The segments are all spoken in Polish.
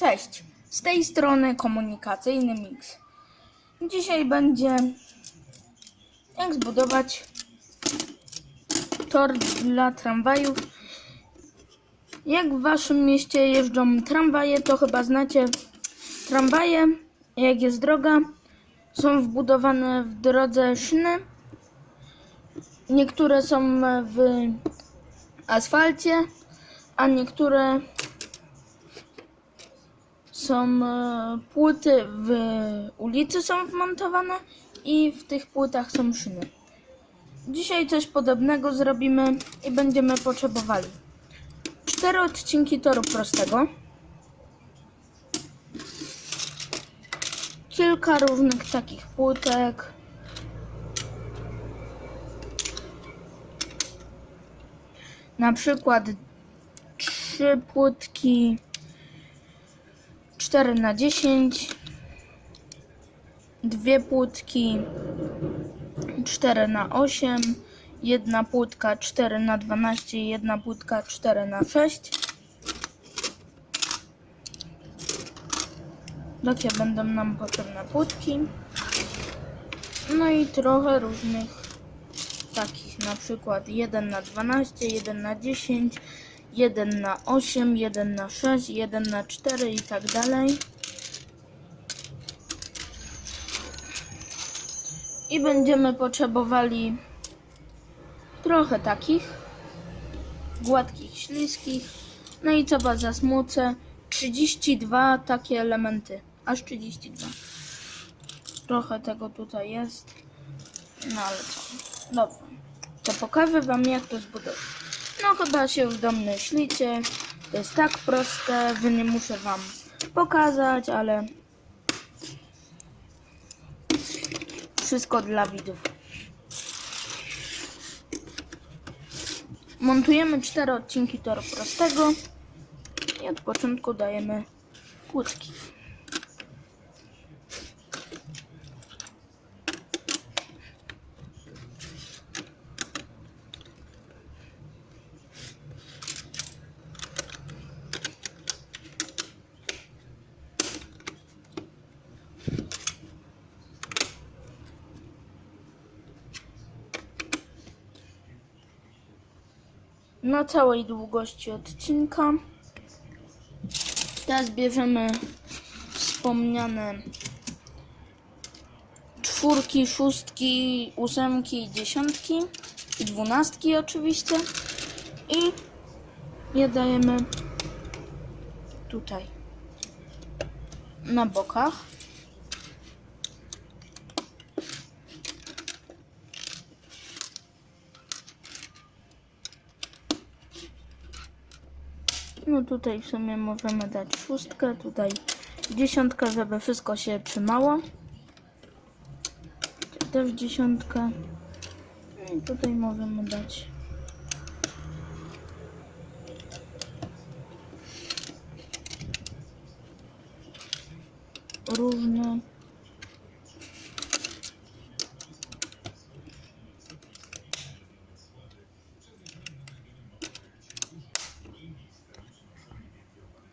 Cześć, z tej strony komunikacyjny mix. Dzisiaj będzie jak zbudować tor dla tramwajów. Jak w waszym mieście jeżdżą tramwaje, to chyba znacie tramwaje. Jak jest droga, są wbudowane w drodze szyny. Niektóre są w asfalcie, a niektóre są e, płyty w ulicy są wmontowane i w tych płytach są szyny. Dzisiaj coś podobnego zrobimy i będziemy potrzebowali. Cztery odcinki toru prostego, kilka różnych takich płytek, na przykład trzy płytki 4 na 10 dwie płytki 4 na 8 jedna płytka 4 na 12 i jedna płytka 4 na 6 takie będą nam potrzebne płytki no i trochę różnych takich na przykład 1 na 12 1 na 10 1 na 8, 1 na 6, 1 na 4 i tak dalej. I będziemy potrzebowali trochę takich gładkich, śliskich. No i co was zasmucę? 32 takie elementy. Aż 32. Trochę tego tutaj jest. No ale co? Dobra. To pokażę wam jak to zbudować. No chyba się już do mnie ślicie. To jest tak proste, że nie muszę wam pokazać, ale wszystko dla widzów. Montujemy cztery odcinki toru prostego i od początku dajemy płytki. Na całej długości odcinka. Teraz bierzemy wspomniane czwórki, szóstki, ósemki, dziesiątki i dwunastki oczywiście i je dajemy tutaj na bokach. No tutaj w sumie możemy dać szóstkę, tutaj dziesiątkę, żeby wszystko się trzymało. Też dziesiątkę. I tutaj możemy dać różne.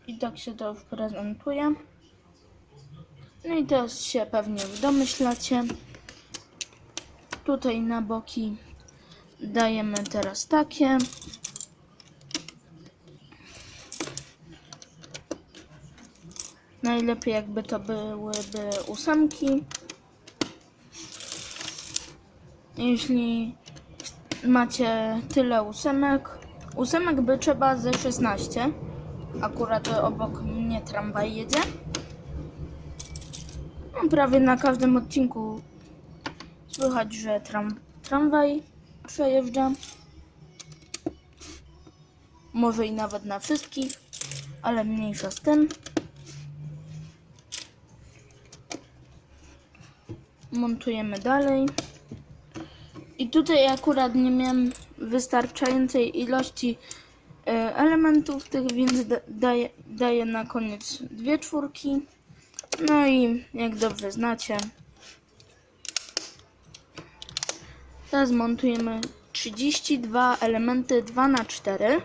I tak się to prezentuje. No i teraz się pewnie domyślacie. Tutaj na boki dajemy teraz takie. Najlepiej jakby to byłyby ósemki. Jeśli macie tyle ósemek, ósemek by trzeba ze 16. Akurat obok mnie tramwaj jedzie. No, prawie na każdym odcinku słychać, że tram, tramwaj przejeżdża. Może i nawet na wszystkich, ale mniejsza z tym. Montujemy dalej. I tutaj akurat nie miałem wystarczającej ilości elementów tych, więc da, daję, daję na koniec dwie czwórki. No i jak dobrze znacie, teraz montujemy 32 elementy 2 na 4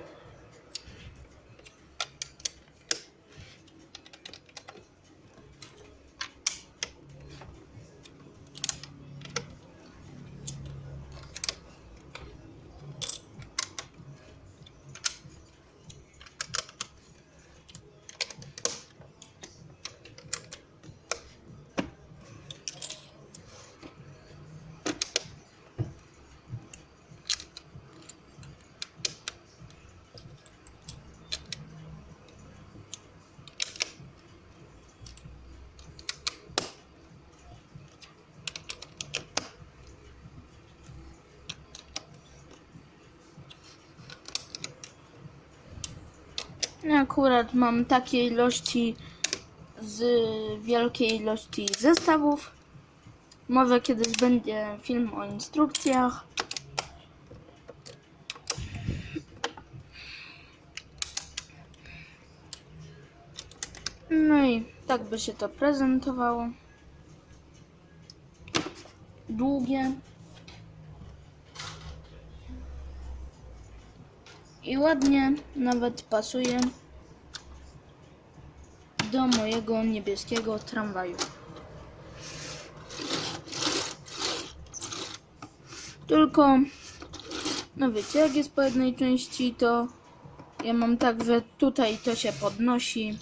akurat mam takie ilości z wielkiej ilości zestawów. Może kiedyś będzie film o instrukcjach. No i tak by się to prezentowało. Długie. I ładnie nawet pasuje do mojego niebieskiego tramwaju. Tylko, no wiecie, jak jest po jednej części, to ja mam tak, że tutaj to się podnosi.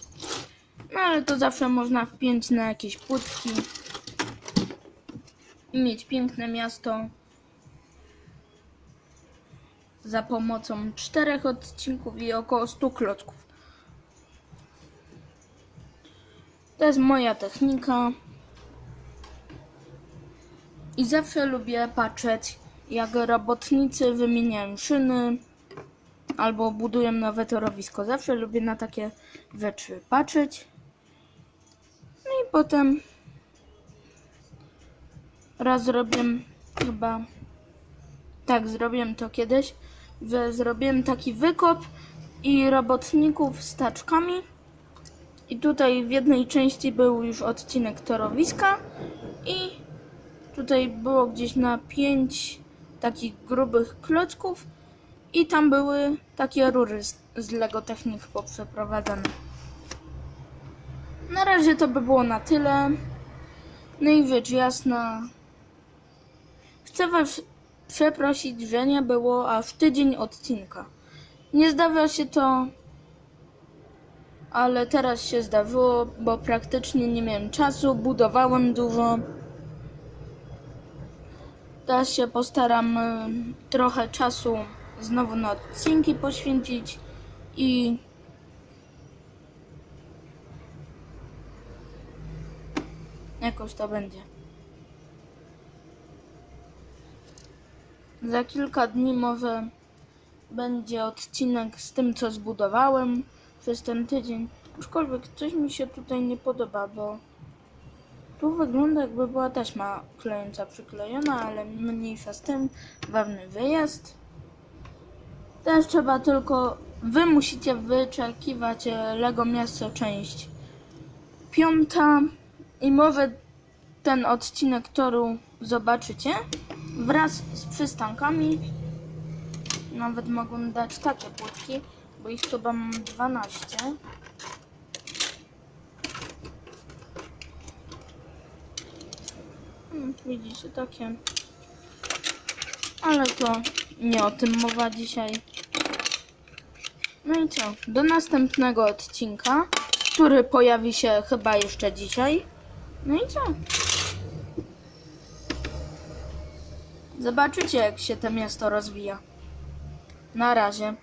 No ale to zawsze można wpiąć na jakieś płytki i mieć piękne miasto za pomocą czterech odcinków i około 100 klocków. To jest moja technika. I zawsze lubię patrzeć, jak robotnicy wymieniają szyny albo budują nowe torowisko. Zawsze lubię na takie rzeczy patrzeć. No i potem raz zrobiłem chyba tak, zrobiłem to kiedyś, że zrobiłem taki wykop i robotników z taczkami. I tutaj w jednej części był już odcinek torowiska i tutaj było gdzieś na pięć takich grubych klocków i tam były takie rury z, z Lego Technik poprzeprowadzane. Na razie to by było na tyle. No i rzecz jasna. Chcę Was przeprosić, że nie było aż tydzień odcinka. Nie zdarza się to, ale teraz się zdarzyło, bo praktycznie nie miałem czasu, budowałem dużo. Teraz się postaram y, trochę czasu znowu na odcinki poświęcić i jakoś to będzie. Za kilka dni może będzie odcinek z tym, co zbudowałem przez ten tydzień. Aczkolwiek coś mi się tutaj nie podoba, bo tu wygląda jakby była taśma klejąca przyklejona, ale mniejsza z tym. Ważny wyjazd. Teraz trzeba tylko, wy musicie wyczekiwać e, Lego Miasto część piąta i może ten odcinek toru zobaczycie wraz z przystankami. Nawet mogą dać takie płytki, bo ich chyba mam 12. Hmm, Widzicie takie. Ale to nie o tym mowa dzisiaj. No i co? Do następnego odcinka, który pojawi się chyba jeszcze dzisiaj. No i co? Zobaczycie, jak się to miasto rozwija. Na razie.